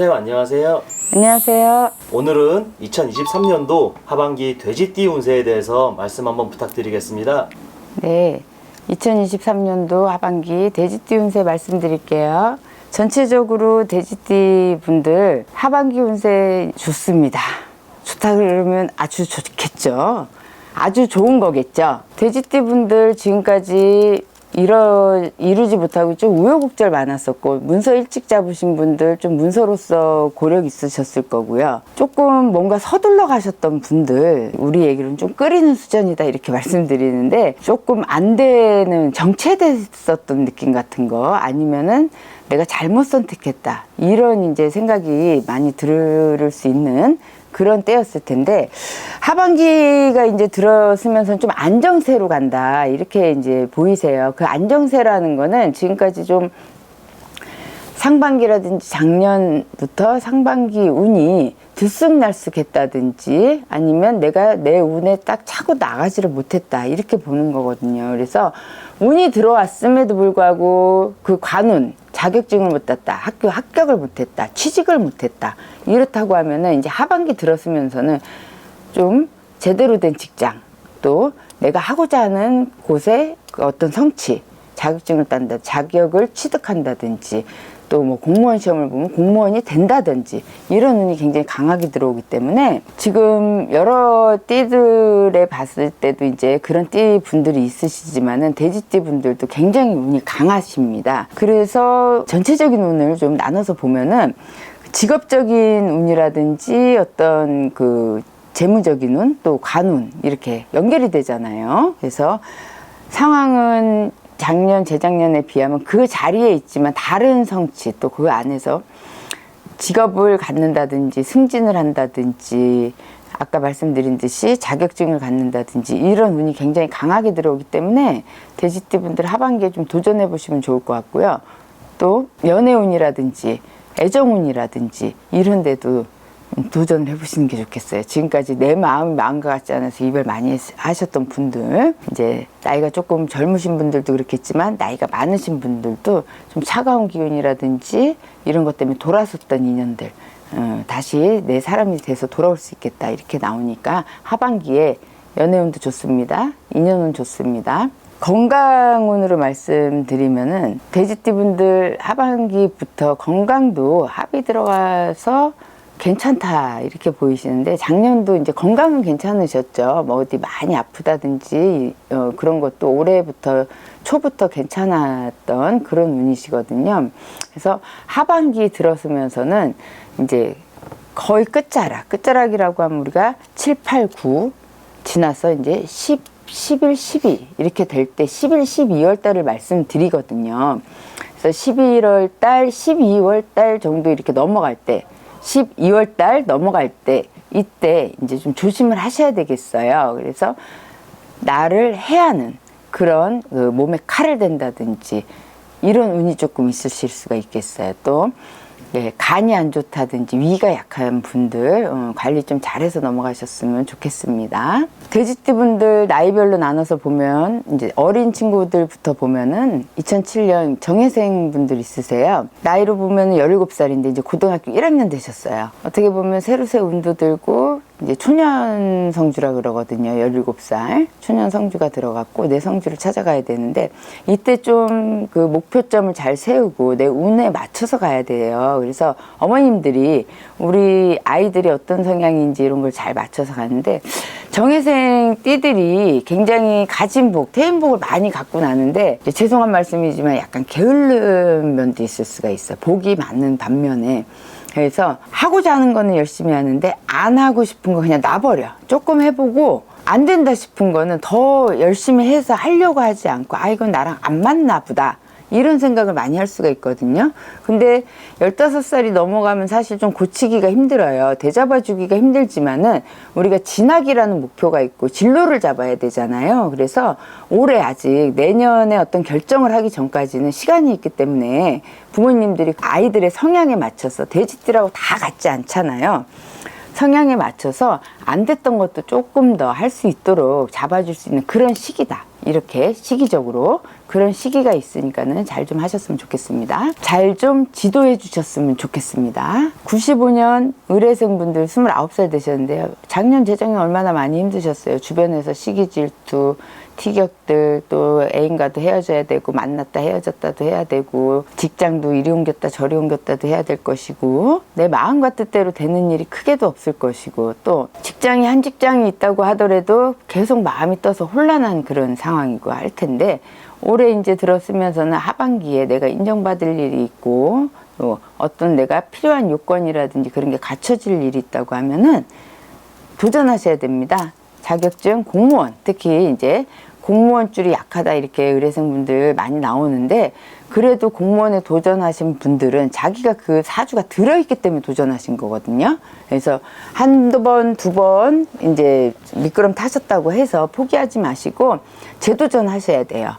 선생님 안녕하세요. 안녕하세요. 오늘은 2023년도 하반기 돼지띠 운세에 대해서 말씀 한번 부탁드리겠습니다. 네. 2023년도 하반기 돼지띠 운세 말씀드릴게요. 전체적으로 돼지띠 분들 하반기 운세 좋습니다. 좋다 그러면 아주 좋겠죠. 아주 좋은 거겠죠. 돼지띠 분들 지금까지 이뤄, 이루지 못하고 좀 우여곡절 많았었고 문서 일찍 잡으신 분들 좀 문서로서 고력 있으셨을 거고요. 조금 뭔가 서둘러 가셨던 분들 우리 얘기로는 좀 끓이는 수준이다 이렇게 말씀드리는데 조금 안 되는 정체됐었던 느낌 같은 거 아니면은 내가 잘못 선택했다 이런 이제 생각이 많이 들을 수 있는 그런 때였을 텐데 하반기가 이제 들어서면서 좀 안정세로 간다 이렇게 이제 보이세요. 그 안정세라는 거는 지금까지 좀 상반기라든지 작년부터 상반기 운이 들쑥날쑥했다든지 아니면 내가 내 운에 딱 차고 나가지를 못했다 이렇게 보는 거거든요. 그래서 운이 들어왔음에도 불구하고 그 관운 자격증을 못 땄다 학교 합격을 못했다 취직을 못했다 이렇다고 하면은 이제 하반기 들었으면서는 좀 제대로 된 직장 또 내가 하고자 하는 곳에 그 어떤 성취 자격증을 딴다 자격을 취득한다든지 또 뭐 공무원 시험을 보면 공무원이 된다든지 이런 운이 굉장히 강하게 들어오기 때문에 지금 여러 띠들에 봤을 때도 이제 그런 띠 분들이 있으시지만은 돼지띠 분들도 굉장히 운이 강하십니다. 그래서 전체적인 운을 좀 나눠서 보면은 직업적인 운이라든지 어떤 그 재무적인 운, 또 관운 이렇게 연결이 되잖아요. 그래서 상황은 작년, 재작년에 비하면 그 자리에 있지만 다른 성취 또 그 안에서 직업을 갖는다든지 승진을 한다든지 아까 말씀드린 듯이 자격증을 갖는다든지 이런 운이 굉장히 강하게 들어오기 때문에 돼지띠 분들 하반기에 좀 도전해 보시면 좋을 것 같고요. 또 연애 운이라든지 애정 운이라든지 이런 데도 도전을 해보시는 게 좋겠어요. 지금까지 내 마음이 마음과 같지 않아서 이별 많이 했- 하셨던 분들, 이제 나이가 조금 젊으신 분들도 그렇겠지만 나이가 많으신 분들도 좀 차가운 기운이라든지 이런 것 때문에 돌아섰던 인연들, 어, 다시 내 사람이 돼서 돌아올 수 있겠다 이렇게 나오니까 하반기에 연애운도 좋습니다. 인연운 좋습니다. 건강운으로 말씀드리면은 돼지띠 분들 하반기부터 건강도 합이 들어가서 괜찮다 이렇게 보이시는데 작년도 이제 건강은 괜찮으셨죠. 뭐 어디 많이 아프다든지 어, 그런 것도 올해부터 초부터 괜찮았던 그런 운이시거든요. 그래서 하반기 들어서면서는 이제 거의 끝자락, 끝자락이라고 하면 우리가 7, 8, 9 지나서 이제 10, 11, 12 이렇게 될 때 11, 12월 달을 말씀드리거든요. 그래서 11월 달, 12월 달 정도 이렇게 넘어갈 때 12월 달 넘어갈 때 이때 이제 좀 조심을 하셔야 되겠어요. 그래서 나를 해하는 그런 그 몸에 칼을 댄다든지 이런 운이 조금 있으실 수가 있겠어요. 또 예, 간이 안 좋다든지 위가 약한 분들 어, 관리 좀 잘해서 넘어가셨으면 좋겠습니다. 돼지띠 분들 나이별로 나눠서 보면 이제 어린 친구들부터 보면은 2007년 정혜생 분들 있으세요. 나이로 보면 17살인데 이제 고등학교 1학년 되셨어요. 어떻게 보면 새로 새 운도 들고 이제 초년 성주라 그러거든요. 17살. 초년 성주가 들어갔고 내 성주를 찾아가야 되는데 이때 좀 그 목표점을 잘 세우고 내 운에 맞춰서 가야 돼요. 그래서 어머님들이 우리 아이들이 어떤 성향인지 이런 걸 잘 맞춰서 가는데 정혜생 띠들이 굉장히 가진 복, 태인복을 많이 갖고 나는데 죄송한 말씀이지만 약간 게으른 면도 있을 수가 있어요. 복이 많은 반면에 그래서 하고자 하는 거는 열심히 하는데 안 하고 싶은 거 그냥 놔버려. 조금 해보고 안 된다 싶은 거는 더 열심히 해서 하려고 하지 않고 아 이건 나랑 안 맞나 보다. 이런 생각을 많이 할 수가 있거든요. 근데 15살이 넘어가면 사실 좀 고치기가 힘들어요. 되잡아 주기가 힘들지만은 우리가 진학이라는 목표가 있고 진로를 잡아야 되잖아요. 그래서 올해 아직 내년에 어떤 결정을 하기 전까지는 시간이 있기 때문에 부모님들이 아이들의 성향에 맞춰서 돼지띠라고 다 같지 않잖아요. 성향에 맞춰서 안 됐던 것도 조금 더 할 수 있도록 잡아줄 수 있는 그런 시기다. 이렇게 시기적으로 그런 시기가 있으니까는 잘 좀 하셨으면 좋겠습니다. 잘 좀 지도해 주셨으면 좋겠습니다. 95년 의뢰생 분들 29살 되셨는데요. 작년 재정이 얼마나 많이 힘드셨어요. 주변에서 시기 질투, 티격들 또 애인과도 헤어져야 되고 만났다 헤어졌다도 해야 되고 직장도 이리 옮겼다 저리 옮겼다도 해야 될 것이고 내 마음과 뜻대로 되는 일이 크게도 없을 것이고 또 직장이 한 직장이 있다고 하더라도 계속 마음이 떠서 혼란한 그런 상황이고 할 텐데 올해 이제 들었으면서는 하반기에 내가 인정받을 일이 있고 또 어떤 내가 필요한 요건이라든지 그런 게 갖춰질 일이 있다고 하면은 도전하셔야 됩니다. 자격증 공무원 특히 이제 공무원 줄이 약하다 이렇게 의뢰생분들 많이 나오는데 그래도 공무원에 도전하신 분들은 자기가 그 사주가 들어있기 때문에 도전하신 거거든요. 그래서 한두 번, 두 번 이제 미끄럼 타셨다고 해서 포기하지 마시고 재도전 하셔야 돼요.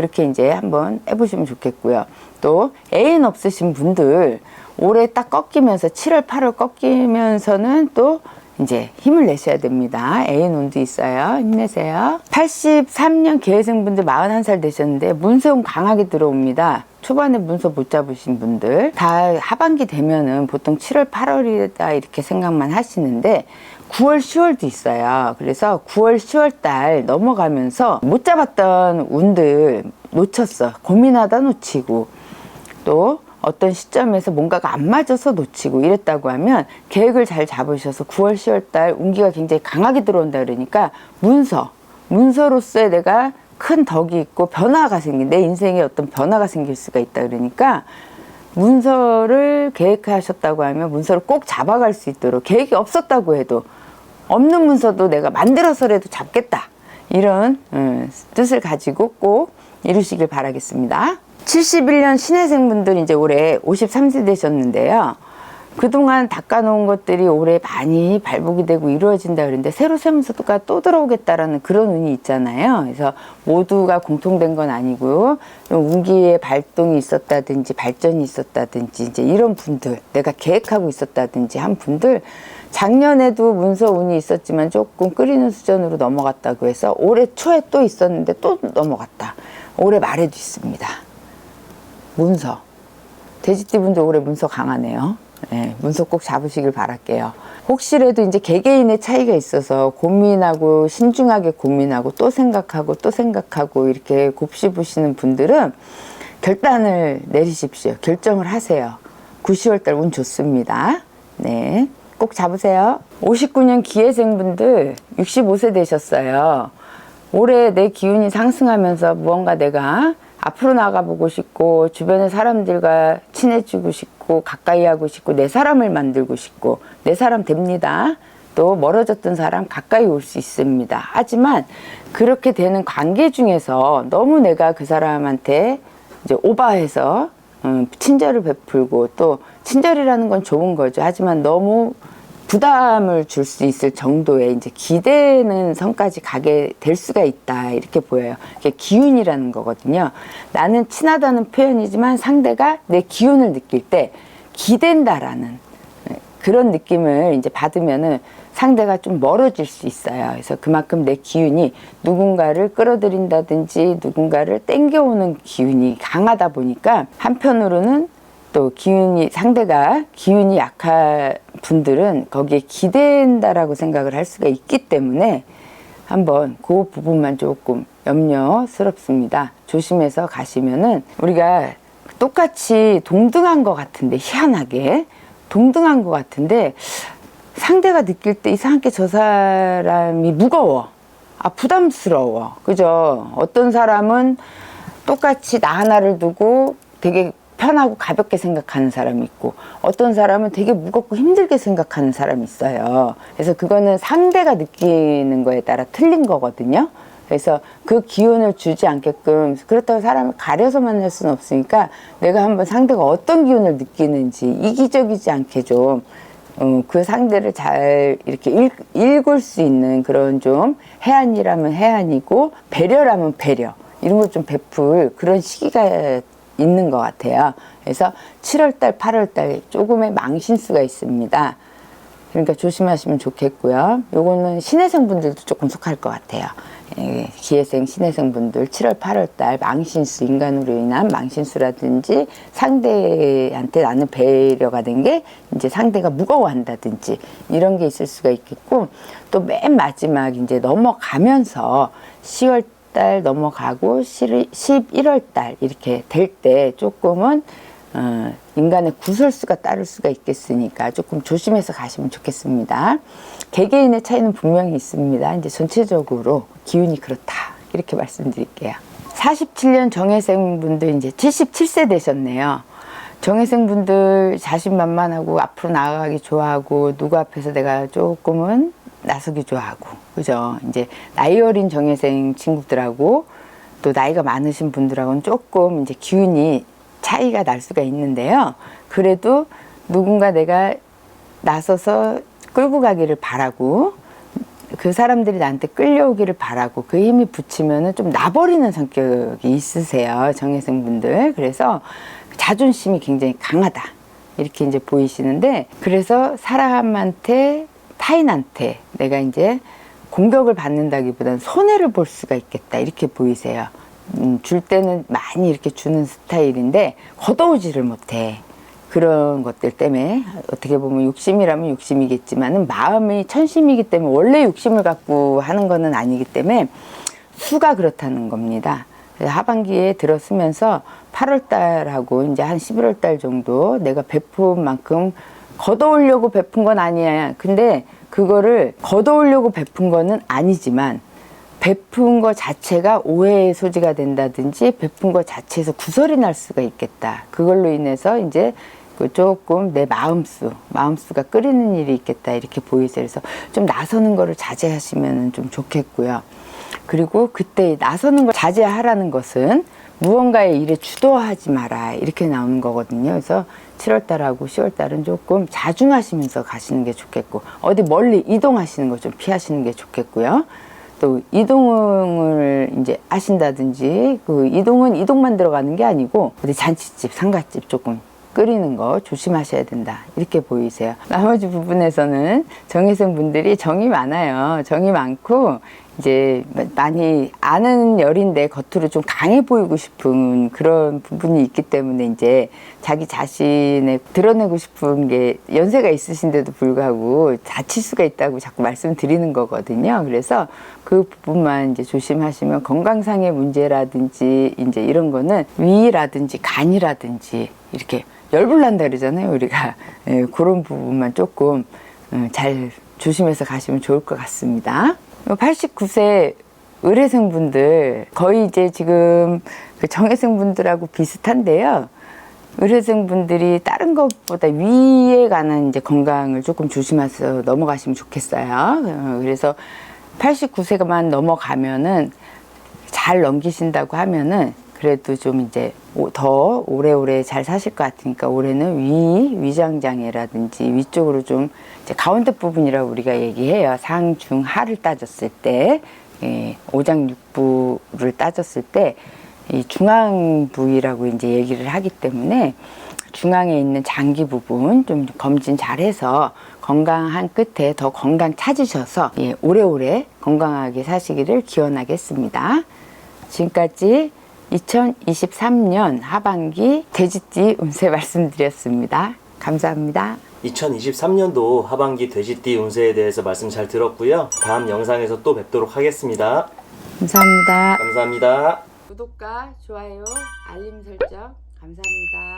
그렇게 이제 한번 해보시면 좋겠고요. 또 애인 없으신 분들 올해 딱 꺾이면서 7월, 8월 꺾이면서는 또 이제 힘을 내셔야 됩니다. 애인 운도 있어요. 힘내세요. 83년 계획생분들 41살 되셨는데 문서운 강하게 들어옵니다. 초반에 문서 못 잡으신 분들 다 하반기 되면은 보통 7월, 8월이다 이렇게 생각만 하시는데 9월, 10월도 있어요. 그래서 9월, 10월 달 넘어가면서 못 잡았던 운들 놓쳤어. 고민하다 놓치고 또 어떤 시점에서 뭔가가 안 맞아서 놓치고 이랬다고 하면 계획을 잘 잡으셔서 9월, 10월 달 운기가 굉장히 강하게 들어온다 그러니까 문서, 문서로서의 내가 큰 덕이 있고 변화가 생긴 내 인생에 어떤 변화가 생길 수가 있다 그러니까 문서를 계획하셨다고 하면 문서를 꼭 잡아갈 수 있도록 계획이 없었다고 해도 없는 문서도 내가 만들어서라도 잡겠다 이런 음, 뜻을 가지고 꼭 이루시길 바라겠습니다. 71년 신혜생분들 이제 올해 53세 되셨는데요. 그동안 닦아놓은 것들이 올해 많이 발복이 되고 이루어진다 그러는데 새로 세무서가 또 들어오겠다라는 그런 운이 있잖아요. 그래서 모두가 공통된 건 아니고 좀 운기의 발동이 있었다든지 발전이 있었다든지 이제 이런 분들 내가 계획하고 있었다든지 한 분들 작년에도 문서 운이 있었지만 조금 끓이는 수준으로 넘어갔다고 해서 올해 초에 또 있었는데 또 넘어갔다. 올해 말에도 있습니다. 문서. 돼지띠 분들 올해 문서 강하네요. 네, 문서 꼭 잡으시길 바랄게요. 혹시라도 이제 개개인의 차이가 있어서 고민하고 신중하게 고민하고 또 생각하고 또 생각하고 이렇게 곱씹으시는 분들은 결단을 내리십시오. 결정을 하세요. 9, 10월 달 운 좋습니다. 네. 꼭 잡으세요. 59년 기회생분들 65세 되셨어요. 올해 내 기운이 상승하면서 무언가 내가 앞으로 나가보고 싶고 주변의 사람들과 친해지고 싶고 가까이 하고 싶고 내 사람을 만들고 싶고 내 사람 됩니다. 또 멀어졌던 사람 가까이 올 수 있습니다. 하지만 그렇게 되는 관계 중에서 너무 내가 그 사람한테 이제 오바해서 음, 친절을 베풀고 또 친절이라는 건 좋은 거죠. 하지만 너무 부담을 줄 수 있을 정도의 이제 기대는 선까지 가게 될 수가 있다 이렇게 보여요. 이게 기운이라는 거거든요. 나는 친하다는 표현이지만 상대가 내 기운을 느낄 때 기댄다라는 그런 느낌을 이제 받으면은 상대가 좀 멀어질 수 있어요. 그래서 그만큼 내 기운이 누군가를 끌어들인다든지 누군가를 땡겨오는 기운이 강하다 보니까 한편으로는 또 기운이 상대가 기운이 약한 분들은 거기에 기댄다라고 생각을 할 수가 있기 때문에 한번 그 부분만 조금 염려스럽습니다. 조심해서 가시면은 우리가 똑같이 동등한 것 같은데 희한하게 동등한 것 같은데 상대가 느낄 때 이상하게 저 사람이 무거워. 아, 부담스러워. 그죠? 어떤 사람은 똑같이 나 하나를 두고 되게 편하고 가볍게 생각하는 사람이 있고 어떤 사람은 되게 무겁고 힘들게 생각하는 사람이 있어요. 그래서 그거는 상대가 느끼는 거에 따라 틀린 거거든요. 그래서 그 기운을 주지 않게끔 그렇다고 사람을 가려서 만날 수는 없으니까 내가 한번 상대가 어떤 기운을 느끼는지 이기적이지 않게 좀 어, 그 상대를 잘 이렇게 읽, 읽을 수 있는 그런 좀 해안이라면 해안이고 배려라면 배려 이런 걸 좀 베풀 그런 시기가 있는 것 같아요. 그래서 7월달, 8월달 조금의 망신수가 있습니다. 그러니까 조심하시면 좋겠고요. 요거는 신혜생 분들도 조금 속할 것 같아요. 예, 기회생, 신혜생 분들 7월, 8월 달 망신수, 인간으로 인한 망신수라든지 상대한테 나는 배려가 된 게 이제 상대가 무거워한다든지 이런 게 있을 수가 있겠고 또 맨 마지막 이제 넘어가면서 10월 달 넘어가고 11월 달 이렇게 될 때 조금은 어, 인간의 구설수가 따를 수가 있겠으니까 조금 조심해서 가시면 좋겠습니다. 개개인의 차이는 분명히 있습니다. 이제 전체적으로 기운이 그렇다. 이렇게 말씀드릴게요. 47년 정혜생 분들 이제 77세 되셨네요. 정혜생 분들 자신만만하고 앞으로 나아가기 좋아하고 누구 앞에서 내가 조금은 나서기 좋아하고 그죠? 이제 나이 어린 정혜생 친구들하고 또 나이가 많으신 분들하고는 조금 이제 기운이 차이가 날 수가 있는데요. 그래도 누군가 내가 나서서 끌고 가기를 바라고 그 사람들이 나한테 끌려오기를 바라고 그 힘이 붙이면은 좀 나버리는 성격이 있으세요. 정혜생 분들. 그래서 자존심이 굉장히 강하다. 이렇게 이제 보이시는데 그래서 사람한테 타인한테 내가 이제 공격을 받는다기보다는 손해를 볼 수가 있겠다. 이렇게 보이세요. 음, 줄 때는 많이 이렇게 주는 스타일인데 걷어오지를 못해. 그런 것들 때문에 어떻게 보면 욕심이라면 욕심이겠지만은 마음이 천심이기 때문에 원래 욕심을 갖고 하는 거는 아니기 때문에 수가 그렇다는 겁니다. 하반기에 들어서면서 8월 달하고 이제 한 11월 달 정도 내가 베푼 만큼 걷어오려고 베푼 건 아니야. 근데 그거를 걷어오려고 베푼 거는 아니지만 베푼 거 자체가 오해의 소지가 된다든지 베푼 거 자체에서 구설이 날 수가 있겠다. 그걸로 인해서 이제 그 조금 내 마음수, 마음수가 끓이는 일이 있겠다. 이렇게 보이세요. 그래서 좀 나서는 거를 자제하시면 좀 좋겠고요. 그리고 그때 나서는 걸 자제하라는 것은 무언가의 일에 주도하지 마라. 이렇게 나오는 거거든요. 그래서 7월 달하고 10월 달은 조금 자중하시면서 가시는 게 좋겠고, 어디 멀리 이동하시는 거 좀 피하시는 게 좋겠고요. 또 이동을 이제 하신다든지 그 이동은 이동만 들어가는 게 아니고 어디 잔치집, 상가집 조금 끓이는 거 조심하셔야 된다 이렇게 보이세요. 나머지 부분에서는 정혜생 분들이 정이 많아요. 정이 많고 이제 많이 아는 열인데 겉으로 좀 강해 보이고 싶은 그런 부분이 있기 때문에 이제 자기 자신을 드러내고 싶은 게 연세가 있으신데도 불구하고 다칠 수가 있다고 자꾸 말씀드리는 거거든요. 그래서 그 부분만 이제 조심하시면 건강상의 문제라든지 이제 이런 거는 위라든지 간이라든지 이렇게 열불난다 그러잖아요. 우리가 예, 그런 부분만 조금 어, 잘 조심해서 가시면 좋을 것 같습니다. 89세 의뢰생 분들 거의 이제 지금 그 정혜생 분들하고 비슷한데요. 의뢰생 분들이 다른 것보다 위에 관한 이제 건강을 조금 조심해서 넘어가시면 좋겠어요. 어, 그래서 89세가만 넘어가면은 잘 넘기신다고 하면은 그래도 좀 이제 오- 더 오래오래 잘 사실 것 같으니까 올해는 위 위장장애라든지 위쪽으로 좀 이제 가운데 부분이라고 우리가 얘기해요. 상, 중, 하를 따졌을 때 예, 오장육부를 따졌을 때 이 중앙 부위라고 이제 얘기를 하기 때문에 중앙에 있는 장기 부분 좀 검진 잘해서 건강한 끝에 더 건강 찾으셔서 예, 오래오래 건강하게 사시기를 기원하겠습니다. 지금까지 2023년 하반기 돼지띠 운세 말씀드렸습니다. 감사합니다. 2023년도 하반기 돼지띠 운세에 대해서 말씀 잘 들었고요. 다음 영상에서 또 뵙도록 하겠습니다. 감사합니다. 감사합니다. 구독과 좋아요, 알림 설정 감사합니다.